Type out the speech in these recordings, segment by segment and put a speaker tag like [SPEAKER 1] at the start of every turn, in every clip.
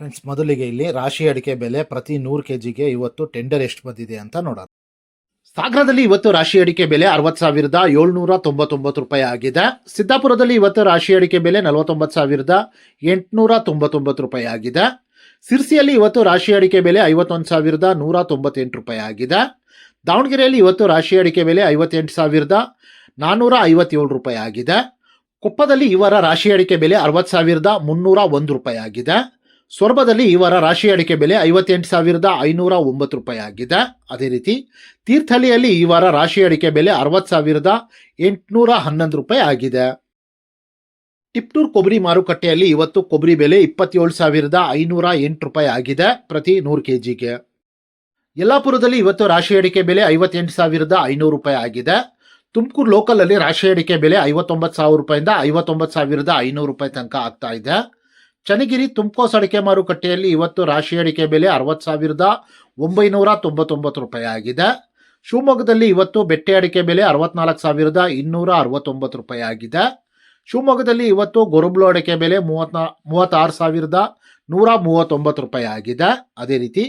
[SPEAKER 1] Friends ಮೊದಲಿಗೆ ಇಲ್ಲಿ ರಾಶಿ ಅಡಿಕೆ ಬೆಲೆ ಪ್ರತಿ ನೂರು ಕೆ ಜಿಗೆ ಇವತ್ತು ಟೆಂಡರ್ ಎಷ್ಟು ಬಂದಿದೆ ಅಂತ ನೋಡೋಣ.
[SPEAKER 2] ಸಾಗರದಲ್ಲಿ ಇವತ್ತು ರಾಶಿ ಅಡಿಕೆ ಬೆಲೆ ಅರವತ್ತು ಸಾವಿರದ ಏಳ್ನೂರ ತೊಂಬತ್ತೊಂಬತ್ತು ರೂಪಾಯಿ ಆಗಿದೆ. ಸಿದ್ದಾಪುರದಲ್ಲಿ ಇವತ್ತು ರಾಶಿ ಅಡಿಕೆ ಬೆಲೆ ನಲವತ್ತೊಂಬತ್ತು ಸಾವಿರದ ಎಂಟುನೂರ ತೊಂಬತ್ತೊಂಬತ್ತು ರೂಪಾಯಿ ಆಗಿದೆ. ಸಿರ್ಸಿಯಲ್ಲಿ ಇವತ್ತು ರಾಶಿ ಅಡಿಕೆ ಬೆಲೆ ಐವತ್ತೊಂದು ಸಾವಿರದ ನೂರ ತೊಂಬತ್ತೆಂಟು ರೂಪಾಯಿ ಆಗಿದೆ. ದಾವಣಗೆರೆಯಲ್ಲಿ ಇವತ್ತು ರಾಶಿ ಅಡಿಕೆ ಬೆಲೆ ಐವತ್ತೆಂಟು ಸಾವಿರದ ನಾನ್ನೂರ ಐವತ್ತೇಳು ರೂಪಾಯಿ ಆಗಿದೆ. ಕೊಪ್ಪದಲ್ಲಿ ಇವರ ರಾಶಿ ಅಡಿಕೆ ಬೆಲೆ ಅರವತ್ತು ಸಾವಿರದ ಮುನ್ನೂರ ಒಂದು ರೂಪಾಯಿ ಆಗಿದೆ. ಸೊರಬದಲ್ಲಿ ಈ ವಾರ ರಾಶಿ ಅಡಿಕೆ ಬೆಲೆ ಐವತ್ತೆಂಟು ಸಾವಿರದ ಐನೂರ ಒಂಬತ್ತು ರೂಪಾಯಿ ಆಗಿದೆ. ಅದೇ ರೀತಿ ತೀರ್ಥಹಳ್ಳಿಯಲ್ಲಿ ಈ ವಾರ ರಾಶಿ ಅಡಿಕೆ ಬೆಲೆ ಅರವತ್ತು ಸಾವಿರದ ಎಂಟುನೂರ ಹನ್ನೊಂದು ರೂಪಾಯಿ ಆಗಿದೆ. ಟಿಪ್ಟೂರ್ ಕೊಬ್ಬರಿ ಮಾರುಕಟ್ಟೆಯಲ್ಲಿ ಇವತ್ತು ಕೊಬ್ಬರಿ ಬೆಲೆ ಇಪ್ಪತ್ತೇಳು ಸಾವಿರದ ಐನೂರ ಎಂಟು ರೂಪಾಯಿ ಆಗಿದೆ ಪ್ರತಿ ನೂರು ಕೆ ಜಿಗೆ ಯಲ್ಲಾಪುರದಲ್ಲಿ ಇವತ್ತು ರಾಶಿ ಅಡಿಕೆ ಬೆಲೆ ಐವತ್ತೆಂಟು ಸಾವಿರದ ಐನೂರು ರೂಪಾಯಿ ಆಗಿದೆ. ತುಮಕೂರು ಲೋಕಲಲ್ಲಿ ರಾಶಿ ಅಡಿಕೆ ಬೆಲೆ ಐವತ್ತೊಂಬತ್ತು ಸಾವಿರ ರೂಪಾಯಿಂದ ಐವತ್ತೊಂಬತ್ತು ಸಾವಿರದ ಐನೂರು ರೂಪಾಯಿ ತನಕ ಆಗ್ತಾ ಇದೆ. ಚನ್ನಗಿರಿ ತುಮಕೋಸ್ ಅಡಿಕೆ ಮಾರುಕಟ್ಟೆಯಲ್ಲಿ ಇವತ್ತು ರಾಶಿ ಅಡಿಕೆ ಬೆಲೆ ಅರವತ್ತು ಸಾವಿರದ ಒಂಬೈನೂರ ತೊಂಬತ್ತೊಂಬತ್ತು ರೂಪಾಯಿ ಆಗಿದೆ. ಶಿವಮೊಗ್ಗದಲ್ಲಿ ಇವತ್ತು ಬೆಟ್ಟೆ ಅಡಿಕೆ ಬೆಲೆ ಅರವತ್ನಾಲ್ಕು ಸಾವಿರದ ಇನ್ನೂರ ಅರವತ್ತೊಂಬತ್ತು ರೂಪಾಯಿ ಆಗಿದೆ. ಶಿವಮೊಗ್ಗದಲ್ಲಿ ಇವತ್ತು ಗೊರಬ್ಲು ಅಡಿಕೆ ಬೆಲೆ ಮೂವತ್ನಾ ಮೂವತ್ತಾರು ಸಾವಿರದ ನೂರ ಮೂವತ್ತೊಂಬತ್ತು ರೂಪಾಯಿ ಆಗಿದೆ. ಅದೇ ರೀತಿ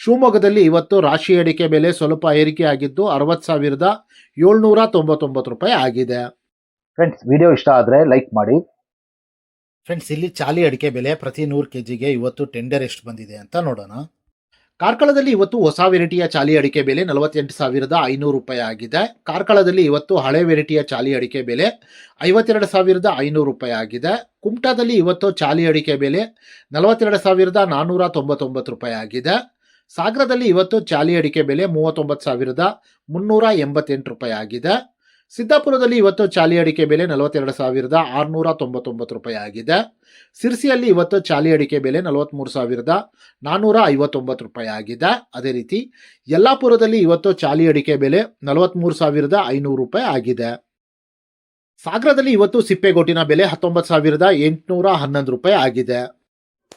[SPEAKER 2] ಶಿವಮೊಗ್ಗದಲ್ಲಿ ಇವತ್ತು ರಾಶಿ ಅಡಿಕೆ ಬೆಲೆ ಸ್ವಲ್ಪ ಏರಿಕೆ ಆಗಿದ್ದು ಅರವತ್ತು ಸಾವಿರದ ಏಳ್ನೂರ ತೊಂಬತ್ತೊಂಬತ್ತು ರೂಪಾಯಿ ಆಗಿದೆ.
[SPEAKER 3] ಫ್ರೆಂಡ್ಸ್ ವಿಡಿಯೋ ಇಷ್ಟ ಆದರೆ ಲೈಕ್ ಮಾಡಿ.
[SPEAKER 1] ಫ್ರೆಂಡ್ಸ್ ಇಲ್ಲಿ ಚಾಲಿ ಅಡಿಕೆ ಬೆಲೆ ಪ್ರತಿ ನೂರು ಕೆ ಜಿಗೆ ಇವತ್ತು ಟೆಂಡರ್ ಎಷ್ಟು ಬಂದಿದೆ ಅಂತ ನೋಡೋಣ.
[SPEAKER 2] ಕಾರ್ಕಳದಲ್ಲಿ ಇವತ್ತು ಹೊಸ ವೆರೈಟಿಯ ಚಾಲಿ ಅಡಿಕೆ ಬೆಲೆ ನಲವತ್ತೆಂಟು ಸಾವಿರದ ಐನೂರು ರೂಪಾಯಿ ಆಗಿದೆ. ಕಾರ್ಕಳದಲ್ಲಿ ಇವತ್ತು ಹಳೆ ವೆರೈಟಿಯ ಚಾಲಿ ಅಡಿಕೆ ಬೆಲೆ ಐವತ್ತೆರಡು ಸಾವಿರದ ಐನೂರು ರೂಪಾಯಿ ಆಗಿದೆ. ಕುಮಟಾದಲ್ಲಿ ಇವತ್ತು ಚಾಲಿ ಅಡಿಕೆ ಬೆಲೆ ನಲವತ್ತೆರಡು ಸಾವಿರದ ನಾನ್ನೂರ ತೊಂಬತ್ತೊಂಬತ್ತು ರೂಪಾಯಿ ಆಗಿದೆ. ಸಾಗರದಲ್ಲಿ ಇವತ್ತು ಚಾಲಿ ಅಡಿಕೆ ಬೆಲೆ ಮೂವತ್ತೊಂಬತ್ತು ಸಾವಿರದ ಮುನ್ನೂರ ಎಂಬತ್ತೆಂಟು ರೂಪಾಯಿ ಆಗಿದೆ. ಸಿದ್ದಾಪುರದಲ್ಲಿ ಇವತ್ತು ಚಾಲಿ ಅಡಿಕೆ ಬೆಲೆ ನಲವತ್ತೆರಡು ಸಾವಿರದ ಆರುನೂರ ತೊಂಬತ್ತೊಂಬತ್ತು ರೂಪಾಯಿ ಆಗಿದೆ. ಸಿರ್ಸಿಯಲ್ಲಿ ಇವತ್ತು ಚಾಲಿ ಅಡಿಕೆ ಬೆಲೆ ನಲವತ್ತ್ಮೂರು ಸಾವಿರದ ನಾನ್ನೂರ ಐವತ್ತೊಂಬತ್ತು ರೂಪಾಯಿ ಆಗಿದೆ. ಅದೇ ರೀತಿ ಯಲ್ಲಾಪುರದಲ್ಲಿ ಇವತ್ತು ಚಾಲಿ ಅಡಿಕೆ ಬೆಲೆ ನಲವತ್ತ್ಮೂರು ಸಾವಿರದ ಐನೂರು ರೂಪಾಯಿ ಆಗಿದೆ. ಸಾಗರದಲ್ಲಿ ಇವತ್ತು ಸಿಪ್ಪೆಗೋಟಿನ ಬೆಲೆ ಹತ್ತೊಂಬತ್ತು ಸಾವಿರದ ಎಂಟುನೂರ ಹನ್ನೊಂದು ರೂಪಾಯಿ ಆಗಿದೆ.